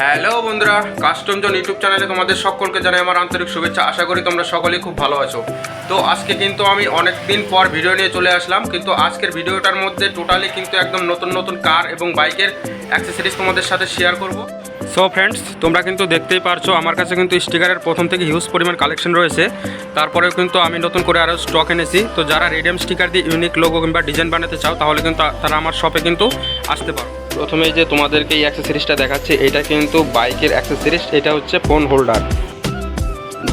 Hello বন্ধুরা custom জন YouTube চ্যানেলে তোমাদের সকলকে জানাই আমার আন্তরিক শুভেচ্ছা। আশা করি তোমরা সকলেই খুব ভালো আছো। তো আজকে কিন্তু আমি অনেক দিন পর ভিডিও নিয়ে চলে আসলাম, কিন্তু আজকের ভিডিওটার মধ্যে টোটালি কিন্তু একদম নতুন নতুন কার এবং বাইকের অ্যাক্সেসরিজ তোমাদের সাথে শেয়ার করব। সো ফ্রেন্ডস তোমরা কিন্তু দেখতেই পারছ, আমার কাছে কিন্তু স্টিকারের প্রথম থেকে হিউজ পরিমাণ কালেকশন রয়েছে। তারপরেও কিন্তু আমি নতুন করে আরও স্টক এনেছি। তো যারা রেডিয়াম স্টিকার দিয়ে ইউনিক লোগো কিংবা ডিজাইন বানাতে চাও, তাহলে কিন্তু তারা আমার শপে কিন্তু আসতে পারো। প্রথমেই যে তোমাদেরকে এই অ্যাক্সেসরিজটা দেখাচ্ছি, এটা কিন্তু বাইকের অ্যাক্সেসরিজ এটা হচ্ছে ফোন হোল্ডার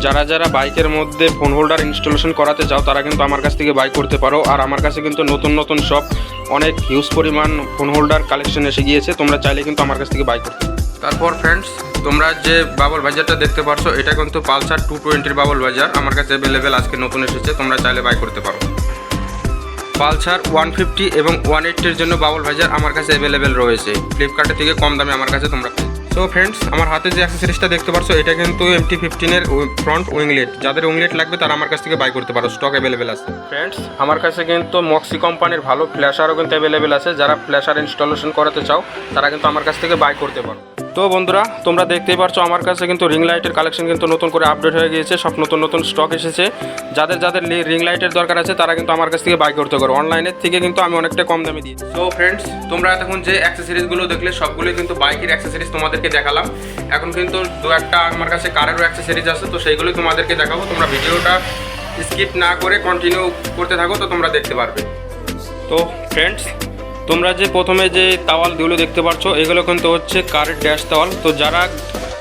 যারা যারা বাইকের মধ্যে ফোন হোল্ডার ইনস্টলেশন করাতে চাও, তারা কিন্তু আমার কাছ থেকে বাই করতে পারো। আর আমার কাছে কিন্তু নতুন নতুন সব অনেক হিউজ পরিমাণ ফোন হোল্ডার কালেকশন এসে গিয়েছে, তোমরা চাইলে কিন্তু আমার কাছ থেকে বাই করতে পারো। তারপর ফ্রেন্ডস তোমরা যে বাবল বাজারটা দেখতে পারছ, এটা কিন্তু পালসার টু টোয়েন্টির বাবল বাজার আমার কাছে অ্যাভেলেবেল আজকে নতুন এসেছে, তোমরা চাইলে বাই করতে পারো। পালসার ওয়ান ফিফটি এবং ওয়ান এইটটির জন্য বাবল ভাইজার আমার কাছে অ্যাভেলেবেল রয়েছে। ফ্লিপকার্টের থেকে কম দামে আমার কাছে তোমরা সো ফ্রেন্ডস আমার হাতে যে অ্যাক্সেসরিজটা দেখতে পারছ, এটা কিন্তু এমটি ফিফটিনের ফ্রন্ট উইংলেট যাদের উইংলেট লাগবে, তারা আমার কাছ থেকে বাই করতে পারো স্টক অ্যাভেলেবেল আছে। ফ্রেন্ডস আমার কাছে কিন্তু মক্সি কোম্পানির ভালো ফ্ল্যাশারও কিন্তু অ্যাভেলেবেল আছে। যারা ফ্ল্যাশার ইনস্টলেশন করাতে চাও, তারা কিন্তু আমার কাছ থেকে বাই করতে পারো। তো বন্ধুরা, তোমরা দেখতেই পারছ আমার কাছে কিন্তু রিং লাইটের কালেকশন কিন্তু নতুন করে আপডেট হয়ে গিয়েছে, সব নতুন নতুন স্টক এসেছে। যাদের যাদের রিং লাইটের দরকার আছে, তারা কিন্তু আমার কাছ থেকে বাই করতে পারো। অনলাইনের থেকে কিন্তু আমি অনেকটা কম দামে দিই সো ফ্রেন্ডস তোমরা এতক্ষণ যে অ্যাক্সেসরিজগুলো দেখলে সবগুলোই কিন্তু বাইকের অ্যাক্সেসরিজ তোমাদেরকে দেখালাম। এখন কিন্তু দু একটা আমার কাছে কারেরও অ্যাক্সেসরিজ আছে, তো সেইগুলোই তোমাদেরকে দেখাবো। তোমরা ভিডিওটা স্কিপ না করে কন্টিনিউ করতে থাকো, তো তোমরা দেখতে পারবে। তো ফ্রেন্ডস তোমরা যে প্রথমে যে তাওয়াল তাওয়ালগুলো দেখতে পাচ্ছ এগুলো কিন্তু হচ্ছে কারের ড্যাশ তাওয়াল। তো যারা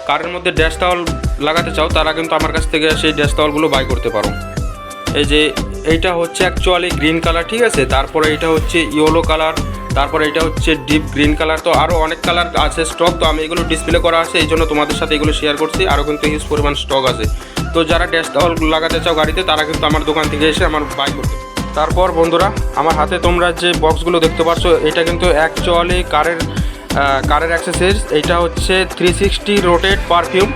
কারের মধ্যে ড্যাশ তাওয়াল লাগাতে চাও, তারা কিন্তু আমার কাছ থেকে সেই ড্যাশ তাওয়ালগুলো বাই করতে পারো। এই যে এইটা হচ্ছে অ্যাকচুয়ালি গ্রিন কালার ঠিক আছে? তারপরে এটা হচ্ছে ইয়েলো কালার তারপরে এটা হচ্ছে ডিপ গ্রিন কালার তো আরও অনেক কালার আছে স্টক তো আমি এগুলো ডিসপ্লে করা আছে, এই জন্য তোমাদের সাথে এগুলো শেয়ার করছি। আরও কিন্তু হিউজ পরিমাণ স্টক আছে। তো যারা ড্যাশ তাওয়াল লাগাতে চাও গাড়িতে, তারা কিন্তু আমার দোকান থেকে এসে আমার বাই করতে। তারপর বন্ধুরা, আমার হাতে তোমরা যে বক্সগুলো দেখতে পাচ্ছ এটা কিন্তু অ্যাকচুয়ালি কারের কারের অ্যাক্সেসরিজ এটা হচ্ছে থ্রি সিক্সটি রোটেড পারফিউম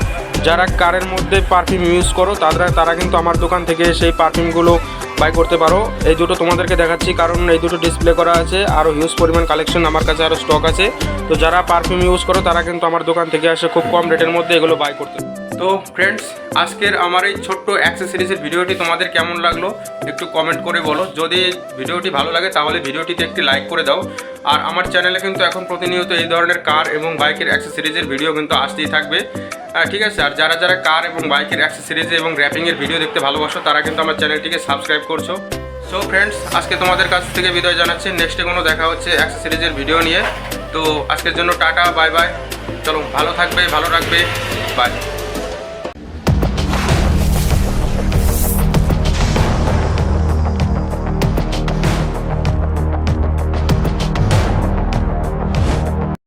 যারা কারের মধ্যে পারফিউম ইউজ করো তারা তারা কিন্তু আমার দোকান থেকে সেই পারফিউমগুলো বাই করতে পারো। এই দুটো তোমাদেরকে দেখাচ্ছি, কারণ এই দুটো ডিসপ্লে করা আছে আরও হিউজ পরিমাণ কালেকশন আমার কাছে আরও স্টক আছে। তো যারা পারফিউম ইউজ করো, তারা কিন্তু আমার দোকান থেকে আসে খুব কম রেটের মধ্যে এগুলো বাই করতে পারো। তো ফ্রেন্ডস আজকের আমার এই ছোট্ট অ্যাক্সেসরিজের ভিডিওটি তোমাদের কেমন লাগল একটু কমেন্ট করে বলো। যদি ভিডিওটি ভালো লাগে তাহলে ভিডিওটিতে একটি লাইক করে দাও। আর আমার চ্যানেলে কিন্তু এখন প্রতিনিয়ত এই ধরনের কার এবং বাইকের অ্যাক্সেসরিজের ভিডিও কিন্তু আসতেই থাকবে। ঠিক আছে, আর যারা যারা কার এবং বাইকের অ্যাক্সেসরিজ এবং র্যাপিংয়ের ভিডিও দেখতে ভালোবাসো, তারা কিন্তু আমার চ্যানেলটিকে সাবস্ক্রাইব করছ। সো ফ্রেন্ডস আজকে তোমাদের কাছ থেকে বিদায় জানাচ্ছি। নেক্সটে কোনো দেখা হচ্ছে অ্যাক্সেসরিজের ভিডিও নিয়ে। তো আজকের জন্য টাটা বাই বাই চলো, ভালো থাকবে, ভালো রাখবে। বাই